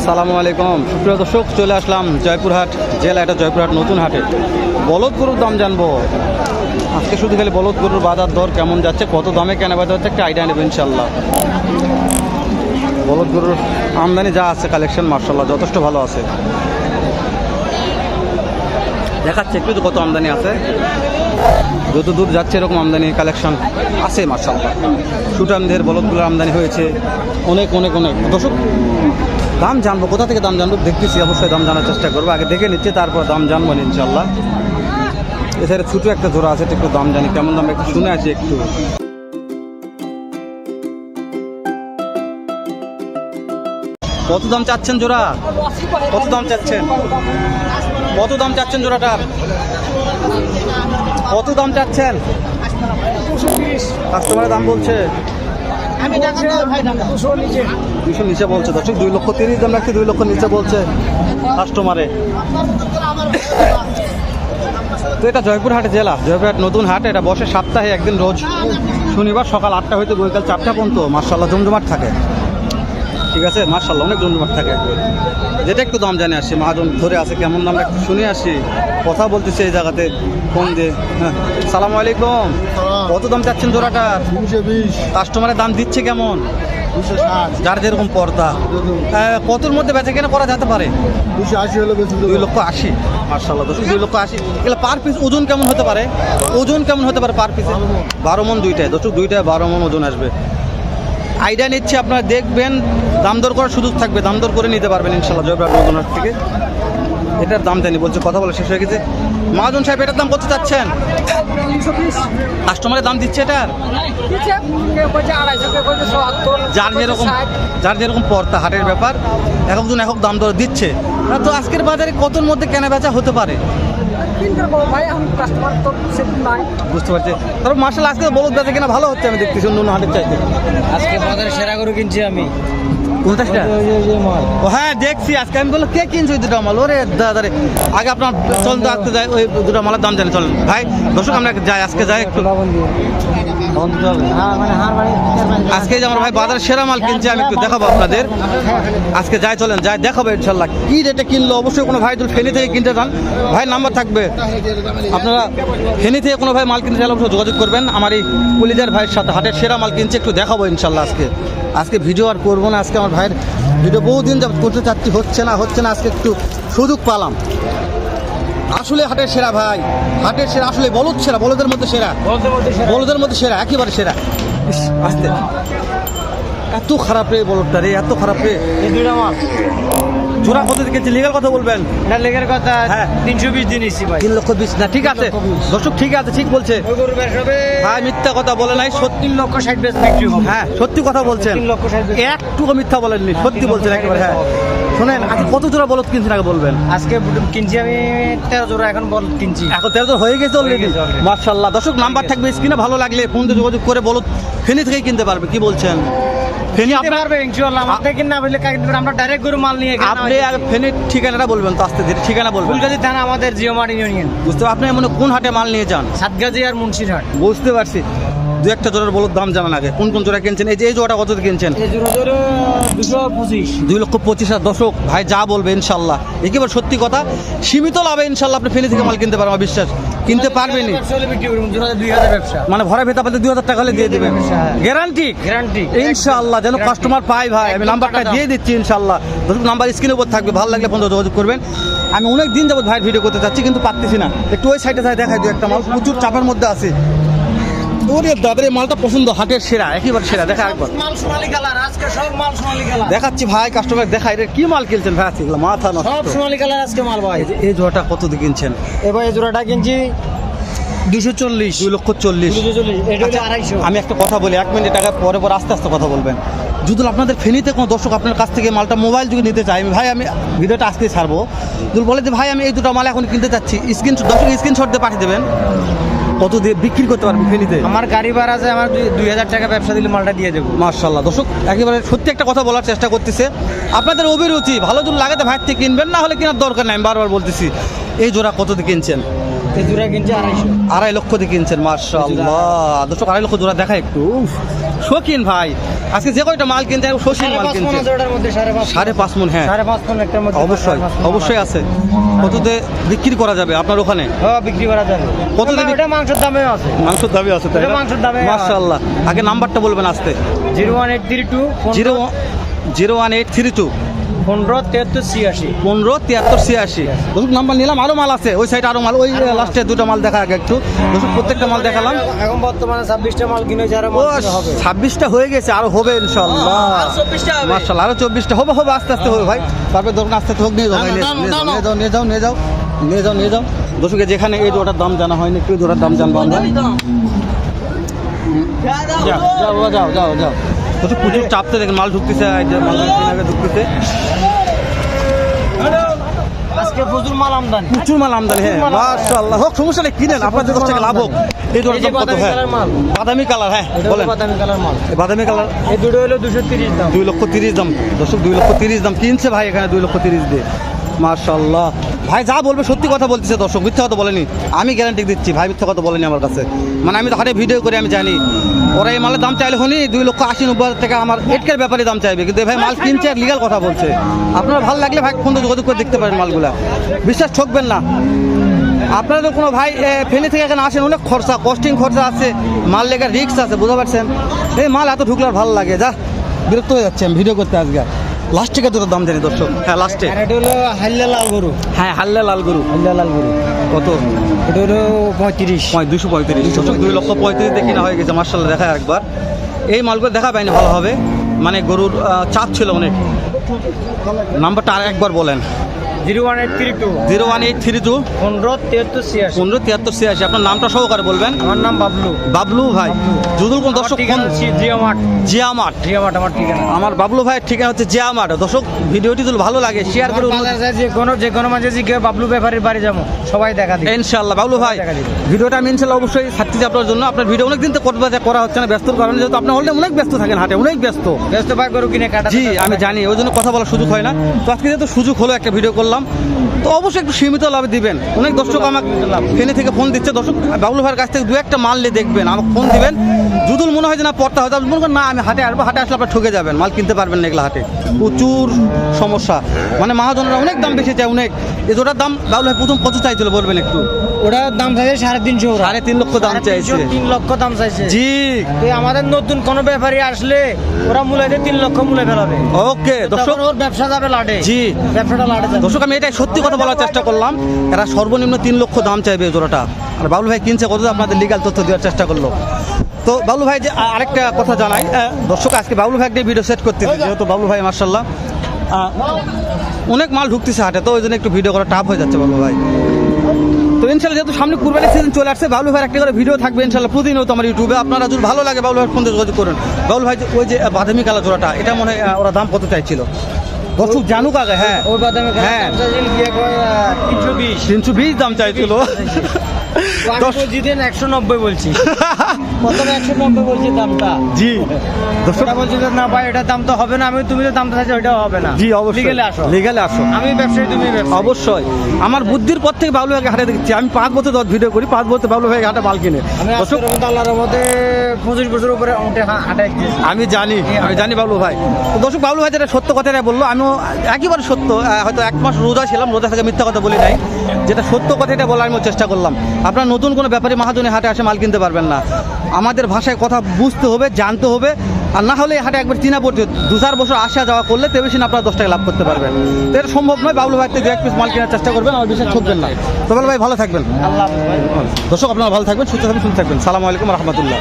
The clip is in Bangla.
আসসালামু আলাইকুম। সুপ্রিয় দর্শক, চলে আসলাম জয়পুরহাট জেলা, এটা জয়পুরহাট নতুন হাটে। বলদ গরুর দাম জানব। আজকে শুধু খালি বলদ গরুর বাজার দর কেমন যাচ্ছে, কত দামে কেনা বাজার হচ্ছে, একটা আইডিয়া নেবেন ইনশাল্লাহ বলদ গরুর আমদানি যা আছে কালেকশন মার্শাল্লাহ যথেষ্ট ভালো আছে। দেখাচ্ছে, একটু কত আমদানি আছে। যত দূর যাচ্ছে এরকম আমদানি কালেকশন আছে মার্শাল্লাহ সুটামদের বলদগুলোর আমদানি হয়েছে। অনেক অনেক অনেক। দর্শক, দাম জানব, কোথা থেকে দাম জানব? দেখতেছি, অবশ্যই দাম জানার চেষ্টা করব। আগে দেখে নিচ্ছে, তারপর দাম জানব ইনশাল্লাহ এছাড়া ছোটো একটা জোড়া আছে, একটু দাম জানি, কেমন দাম একটু শুনে আছি একটু। কত দাম চাচ্ছেন জোড়া? কত দাম চাচ্ছেন? কত দাম চাচ্ছেন জোড়াটার কত দাম চাচ্ছেন? কাস্টমারের দাম বলছে। দুশো নিচে। বলছে দর্শক দুই লক্ষ তিরিশ দাম রাখছে দুই লক্ষ নিচে বলছে কাস্টমারে তো এটা জয়পুরহাট জেলা জয়পুরহাট নতুন হাট এটা বসে সপ্তাহে একদিন রোজ। শনিবার সকাল আটটা হইতে বৈকাল চারটা পর্যন্ত মার্শাল্লাহ জমজমাট থাকে। ঠিক আছে? মার্শাল্লাহ অনেক জমজমাট থাকে যেটা একটু দাম জানে আসি মহাজন ধরে আছে কেমন দাম একটু শুনে আসি। কথা বলতেছে এই জায়গাতে ফোন দিয়ে। হ্যাঁ সালাম আলাইকুম। কত দাম চাচ্ছেন জোড়াটা? দুশো কাস্টমারের দাম দিচ্ছে কেমন? দুশো যার যেরকম পর্দা। হ্যাঁ, কতর মধ্যে বেচা কেনা করা যেতে পারে? দুশো আশি হলে দুই লক্ষ আশি। মার্শাল্লাহ দশ দুই লক্ষ আশি। এগুলো পার পিস ওজন কেমন হতে পারে? ওজন কেমন হতে পারে পার পিস? বারো মন দুইটায় দর্শক দুইটায় বারো মন ওজন আসবে। আইডিয়া নিচ্ছে আপনারা দেখবেন দাম দর করার সুযোগ থাকবে দাম দর করে নিতে পারবেন ইনশাল্লাহ জয়প্রাট নতুন থেকে। এটার দাম জানি বলছে কথা বলে শেষ হয়ে গেছে। মহাজন সাহেব এটার দাম কত চাচ্ছেন? কাস্টমারের দাম দিচ্ছে এটার? যার যেরকম যার যেরকম পর্তা হাটের ব্যাপার এক একজন এক এক দাম দর দিচ্ছে। তো আজকের বাজারে কতর মধ্যে কেনা বেচা হতে পারে? বুঝতে পারছি। ধরো মার্শাল আজকে বলদ বেচা কিনা ভালো হচ্ছে আমি দেখতেছি অন্য অন্য হাটের চাইতে। আজকে বাজারে সেরা করে কিনছি আমি। ও হ্যাঁ দেখছি। আজকে আমি বলল কে কিনছে ওই দুটো মাল? ওরে দাদা রে আগে আপনার চলুন তো আজকে যাই ওই দুটো মালের দাম জানি চলেন ভাই দর্শক আমরা যাই আজকে যাই একটু। আজকে যে আমার ভাই বাজারে সেরা মাল কিনছে আমি একটু দেখাবো আপনাদের। আজকে যাই চলেন যাই দেখাবো ইনশাল্লাহ। কি রেটে কিনলো? অবশ্যই কোনো ভাই যদি ফেনি থেকে কিনতে চান ভাই নাম্বার থাকবে। আপনারা ফেনি থেকে কোনো ভাই মাল কিনতে চাইলে অবশ্যই যোগাযোগ করবেন। আমার এই পুলিজার ভাইয়ের সাথে হাটের সেরা মাল কিনছে একটু দেখাবো ইনশাল্লাহ আজকে। আজকে ভিডিও আর করব না আজকে আমার ভাইয়ের ভিডিও বহুদিন যাবত করতে চাচ্ছি হচ্ছে না হচ্ছে না, আজকে একটু সুযোগ পালাম। আসলে হাটের সেরা ভাই, হাটের সেরা, আসলে বলদ সেরা, বলদের মধ্যে সেরা। বলদের মধ্যে সেরা, একেবারে সেরা। আসতে। এত খারাপ রে বলদটা রে, এত খারাপ রে। জোড়া কত দিকে লিগাল কথা বলবেন? এটা লেগের কথা হ্যাঁ। তিনশো বিশ দিন ভাই। তিন লক্ষ বিশ না ঠিক আছে। দর্শক ঠিক আছে ঠিক বলছে। ভাই মিথ্যা কথা বলে নাই সত্যি লক্ষ ষাট বেশ বিক্রি হবে। হ্যাঁ সত্যি কথা বলছেন। একটুকু মিথ্যা বলেননি সত্যি বলছেন একেবারে হ্যাঁ। শোনেন আজকে কত জোড়া বলদ কিনছেন আগে বলবেন? আজকে কিনছি আমি তেরো জোড়া এখন বল কিনছি। এখন তেরো তো হয়ে গেছে অলরেডি মার্শাল্লাহ দর্শক নাম্বার থাকবে স্ক্রিনে ভালো লাগলে ফোন যোগাযোগ করে বলো ফেনি থেকেই কিনতে পারবে কি বলছেন? ফেনি আমার ডাইরেক্ট গরু মাল নিয়ে আপনি ফেনির ঠিকানাটা বলবেন তো আস্তে ধীরে ঠিকানা বলবেন। ফুলগাজী থানা আমাদের জিও মার্ট ইউনিয়ন। বুঝতে আপনি মনে কোন হাটে মাল নিয়ে যান? সাতগাজী আর মুন্সিরহাট। বুঝতে পারছি। দু একটা জোড়ার বলুন দাম জানান আগে। কোন কোন জোড়া কিনছেন? এই যে এই জোড়াটা কত কিনছেন? দুই লক্ষ পঁচিশ হাজার দশক ভাই যা বলবে ইনশাল্লাহ। একেবারে সত্যি কথা সীমিত লাভে ইনশাল্লাহ আপনি ফেনি থেকে মাল কিনতে পারবেন বিশ্বাস। কিনতে ব্যবসা মানে ভরা ভেতা পাতে দুই হাজার টাকা হলে দিয়ে দেবেন। গ্যারান্টি গ্যারান্টি ইনশাআল্লাহ যেন কাস্টমার পাই ভাই আমি নাম্বারটা দিয়ে দিচ্ছি ইনশাআল্লাহ ধরুন নাম্বার স্ক্রিনের উপর থাকবে ভালো লাগলে ফোন যোগাযোগ করবেন। আমি অনেক দিন যাবত ভাই ভিডিও করতে চাচ্ছি কিন্তু পারতেছি না। একটু ওই সাইডে যাই দেখাই দু একটা মাল। প্রচুর চাপের মধ্যে আছে। ওরে দাদার মালটা পছন্দ হাটের সেরা একেবারে সেরা দেখা একবার। মাল সোনালি কালার আজকে সব মাল সোনালি কালার। দেখাচ্ছি ভাই কাস্টমার দেখাই রে কি মাল কিনছেন ভাই? আজকে মাথা সব সোনালি কালার আজকে মাল ভাই। এই জোড়াটা কত দিয়ে কিনছেন? এবার এই জোড়াটা কিনছি দুশো চল্লিশ। দুই লক্ষ চল্লিশ। আচ্ছা, আমি একটা কথা বলি এক মিনিট টাকা পরে পরে আস্তে আস্তে কথা বলবেন। যদি আপনাদের ফেনিতে কোনো দর্শক আপনার কাছ থেকে মালটা মোবাইল যুগে নিতে চাই আমি ভাই আমি ভিডিওটা আজকেই ছাড়বো। যদি বলে যে ভাই আমি এই দুটো মাল এখন কিনতে চাচ্ছি। স্ক্রিন দর্শক স্ক্রিনশট দিয়ে পাঠিয়ে দেবেন। কত দিয়ে বিক্রি করতে পারবেন ফেনীতে? আমার গাড়ি ভাড়া আছে আমার দুই- হাজার টাকা ব্যবসা দিলে মালটা দিয়ে দেবো। মার্শাল্লাহ দর্শক একেবারে সত্যি একটা কথা বলার চেষ্টা করতেছে। আপনাদের অভিরুচি ভালো জোর লাগাতে ভাই থেকে কিনবেন না হলে কেনার দরকার নাই আমি বারবার বলতেছি। এই জোড়া কত দিয়ে কিনছেন? এই জোড়া কিনছে আড়াইশো। আড়াই লক্ষ দিয়ে কিনছেন মার্শাল্লাহ দর্শক আড়াই লক্ষ জোড়া দেখা একটু। শৌখিন ভাই। আজকে যে কয়টা মাল কিনতে শৌখিন মাল কিনতে। সাড়ে পাঁচ মন। হ্যাঁ। সাড়ে পাঁচ মন অবশ্যই। অবশ্যই আছে। কততে বিক্রি করা যাবে আপনার ওখানে? হ্যাঁ বিক্রি করা যাবে। কততে এটা মাংসের দামে আছে। মাংসের দামে আছে তাই মাংসের দামে মাশাআল্লাহ। আগে নাম্বারটা বলবেন আসতে। Zero one eight three two zero zero one eight three two. পনেরো তেহাত্তর ছিয়াশি। পনেরো তিয়াত্তর ছিয়াশি। দর্শক নাম্বার নিলাম আরও মাল আছে। ওই সাইডে আরও মাল ওই লাস্টে দুটো মাল দেখা আগে একটু। দর্শক প্রত্যেকটা মাল দেখালাম। এখন বর্তমানে ছাব্বিশটা মাল কিনে যারা ও মাল কিনে হবে। ছাব্বিশটা হয়ে গেছে আরও হবে ইনশাল্লাহ মার্শাল্লাহ আরও চব্বিশটা। হবে হবে আস্তে আস্তে হবে ভাই। তারপরে ধরুন আস্তে আস্তে হোক নিয়ে যাও নিয়ে যাও, নিয়ে যাও নিয়ে যাও নিয়ে যাও নিয়ে যাও নিয়ে যেখানে এই জোড়ার দাম জানা হয়নি একটু জোড়ার দাম জানব আমরা। যাও যাও যাও যাও। দর্শক প্রচুর চাপতে দেখেন মাল ঢুকতেছে মাল ঢুকতেছে আজকে প্রচুর মাল আমদানি। প্রচুর মাল আমদানি হ্যাঁ মাশাআল্লাহ। হোক সমস্যা নেই কিনেন আপনাদের দশ টাকা লাভ হোক। এই জোড়ার দাম কত বাদামি হ্যাঁ। বাদামি কালার হ্যাঁ বলেন। বাদামি কালার মাল। এই বাদামি কালার এই দুটো হলো দুশো তিরিশ দাম। লক্ষ তিরিশ দাম। দর্শক দুই লক্ষ তিরিশ দাম কিনছে ভাই এখানে দুই লক্ষ দিয়ে। ভাই যা বলবে সত্যি কথা বলতেছে দর্শক মিথ্যা কথা বলেনি। আমি গ্যারান্টি দিচ্ছি ভাই মিথ্যা কথা বলেনি আমার কাছে। মানে আমি তো হাটে ভিডিও করে আমি জানি। ওরা এই মালের দাম চাইলে হনি দুই লক্ষ আশি, নব্বই হাজার টাকা আমার এটকের ব্যাপারে দাম চাইবে। কিন্তু ভাই মাল কিনছে আর লিগাল কথা বলছে। আপনারা ভালো লাগলে ভাই ফোন যোগাযোগ করে দেখতে পারেন মালগুলা। বিশ্বাস ঠকবেন না। আপনারা তো কোনো ভাই ফেনি থেকে এখানে আসেন, অনেক খরচা কস্টিং খরচা আছে, মাল লেগার রিক্স আছে, বুঝতে পারছেন? এই মাল এত ঢুকলে ভালো লাগে। যা, বিরক্ত হয়ে যাচ্ছে আমি ভিডিও করতে আজকে। লাস্ট থেকে দুটো দাম জানি দর্শক? হ্যাঁ লাস্টে এটা হলো হাল্লা লাল গরু। হ্যাঁ হাল্লা লাল গরু। হাল্লা লাল গরু। কত? এটা হলো পঁয়ত্রিশ। দুশো পঁয়ত্রিশ। দর্শক দুই লক্ষ পঁয়ত্রিশ দিয়ে কিনা হয়ে গেছে মার্শাল দেখা একবার এই মালগুলো দেখা পাইনি ভালো হবে। মানে গরুর চাপ ছিল অনেক। নাম্বারটা আর একবার বলেন। Zero one eight three two. Zero one eight three two. পনেরো তেহাত্তর ছিয়াশি। পনেরো তিয়াত্তর ছিয়াশি। আপনার নামটা সহকারে বলবেন। আমার নাম বাবলু। বাবলু ভাই। কোন দর্শক আমার ঠিকানা। আমার বাবলু ভাইয়ের ঠিকানা হচ্ছে জিয়া দর্শক ভিডিওটি যদি ভালো লাগে শেয়ার করে যে কোনো যে কোনো মাঝে যে বাবলু ব্যাপারীর বাড়ি যাব সবাই দেখা দিই ইনশাল্লাহ বাবলু ভাই। ভিডিওটা আমি ইনশাল্লাহ অবশ্যই আপনার জন্য। আপনার ভিডিও অনেক দিন তো করা হচ্ছে না ব্যস্তর কারণে যেহেতু আপনি অলরেডি অনেক ব্যস্ত থাকেন হাটে অনেক ব্যস্ত। ব্যস্ত ভাই গরু কিনে কাটা জি আমি জানি ওই জন্য কথা বলার সুযোগ হয় না। তো আজকে যেহেতু সুযোগ হলো একটা ভিডিও করলাম তো অবশ্যই একটু সীমিত লাভ দিবেন। অনেক দর্শক আমাকে ফেনে থেকে ফোন দিচ্ছে। দর্শক, বাবুল ভাইয়ের কাছ থেকে দু একটা মাল দেখবেন। আমাকে ফোন দিবেন। যদুল মনে হয় যে না পড়তে আপনি মনে করেন না আমি হাটে আসব হাটে আসলে আপনার ঠকে যাবেন মাল কিনতে পারবেন না এগুলো হাটে। প্রচুর সমস্যা। মানে মহাজনেরা অনেক দাম বেশি চায় অনেক। এই জোটার দাম বাবলু ভাই প্রথম কত চাইছিল বলবেন একটু? ওটা দাম চাইছে সাড়ে তিনশো। সাড়ে তিন লক্ষ দাম চাইছে। তিন লক্ষ দাম চাইছে। জি। আমাদের নতুন কোনো ব্যাপারী আসলে ওরা মূলাইতে তিন লক্ষ মূলে ফেলাবে। ওকে দর্শক ওর ব্যবসা যাবে লাটে। জি। ব্যবসাটা লাটে দর্শক আমি এটাই সত্যি কথা বলার চেষ্টা করলাম। এরা সর্বনিম্ন তিন লক্ষ দাম চাইবে জোড়াটা। আর বাবলু ভাই কিনছে কত আপনাদের লিগাল তথ্য দেওয়ার চেষ্টা করল। তো বাবলু ভাই যে আরেকটা কথা জানাই। দর্শক আজকে বাবলু ভাই একটা ভিডিও সেট করতে যেহেতু বাবলু ভাই মার্শাল্লাহ অনেক মাল ঢুকতেছে হাটে তো ওই জন্য একটু ভিডিও করা টাফ হয়ে যাচ্ছে বাবলু ভাই। তো ইনশাল্লাহ যেহেতু সামনে কুরবানি সিজন চলে আসছে বাবলু ভাইয়ের একটা করে ভিডিও থাকবে ইনশাল্লাহ প্রতিনিয়ত আমার ইউটিউবে আপনারা যদি ভালো লাগে বাবলু ভাইয়ের ফোন দিয়ে যোগাযোগ করুন। বাবলু ভাই ওই যে বাদামি কালা জোড়াটা এটা মনে হয় ওরা দাম কত চাইছিল? দর্শক জানুক আগে হ্যাঁ। ওই বাদামে হ্যাঁ। তিনশো বিশ। দাম চাইছিল। বলছি একশো নব্বই বলছি। প্রথমে একশো নব্বই বলছি দামটা। জি। বলছি যে না ভাই দাম তো হবে না আমি তুমি যে দামটা চাইছো ওইটাও হবে না। জি অবশ্যই। গেলে আসো। লিগেলে আসো। আমি ব্যবসায়ী তুমি অবশ্যই। আমার বুদ্ধির পর থেকে বাবলু ভাইকে হাটে দেখছি। আমি পাঁচ বছর ধর ভিডিও করি পাঁচ বছর বাবলু ভাই হাটে মাল কিনে। আল্লাহর মধ্যে পঁচিশ বছর উপরে আমি জানি আমি জানি বাবলু ভাই। দর্শক বাবলু ভাই যেটা সত্য কথাটা বলল আমিও একেবারে সত্য হয়তো এক মাস রোজা ছিলাম রোজা থেকে মিথ্যা কথা বলি নাই। যেটা সত্য কথাটা বলার আমি চেষ্টা করলাম। আপনার নতুন কোনো ব্যাপারে মহাজনে হাটে আসে মাল কিনতে পারবেন না। আমাদের ভাষায় কথা বুঝতে হবে জানতে হবে আর না হলে হাটে একবার চিনা পড়ছে দু চার বছর আসা যাওয়া করলে তে বেশি আপনারা দশ টাকা লাভ করতে পারবেন। তো এটা সম্ভব নয় বাবুল ভাই থেকে দু এক পিস মাল কেনার চেষ্টা করবেন আমার বিশ্বাস ঠকবেন না। তো ভালো ভাই ভালো থাকবেন। দর্শক আপনারা ভালো থাকবেন সুস্থ থাকবেন সুস্থ থাকবেন। সালাম আলাইকুম রহমতুল্লাহ।